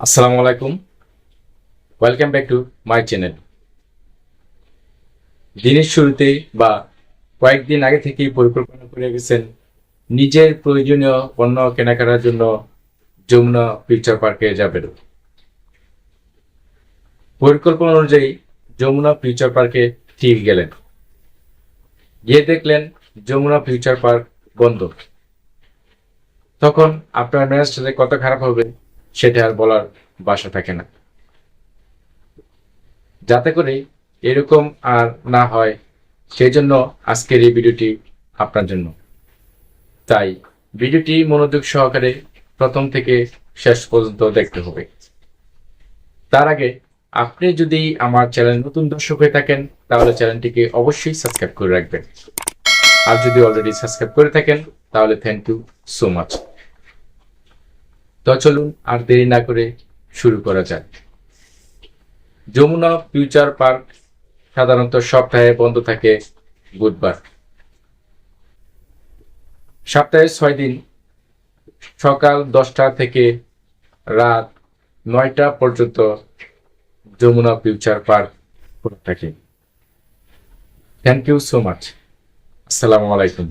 আসসালামু আলাইকুম। Welcome back to my channel দিনের শুরুতে বা কয়েকদিন আগে থেকেই পরিকল্পনা করে গেছেন নিজের প্রয়োজনীয় পণ্য কেনাকাটার জন্য যমুনা ফিউচার পার্কে যাবেন। পরিকল্পনা অনুযায়ী যমুনা ফিউচার পার্কে ঠিক গেলেন। গিয়ে দেখলেন যমুনা ফিউচার পার্ক বন্ধ। তখন আপনার মেজাজটা কত খারাপ হবে। সেটা আর বলার বাসা থাকে না। যাতে করে এরকম আর না হয় সেই জন্য আজকের এই ভিডিওটি আপনার জন্য। তাই ভিডিওটি মনোযোগ সহকারে প্রথম থেকে শেষ পর্যন্ত দেখতে হবে। তার আগে আপনি যদি আমার চ্যানেল নতুন দর্শক হয়ে থাকেন, তাহলে চ্যানেলটিকে অবশ্যই সাবস্ক্রাইব করে রাখবেন। আর যদি অলরেডি সাবস্ক্রাইব করে থাকেন, তাহলে থ্যাংক ইউ সো মাচ তো চলুন আর দেরি না করে শুরু করা যাক। যমুনা ফিউচার পার্ক সাধারণত সপ্তাহে বন্ধ থাকে বুধবার। সপ্তাহে ছয় দিন, সকাল দশটা থেকে রাত নয়টা পর্যন্ত যমুনা ফিউচার পার্ক থাকে। থ্যাংক ইউ সো মাচ আসসালামু আলাইকুম।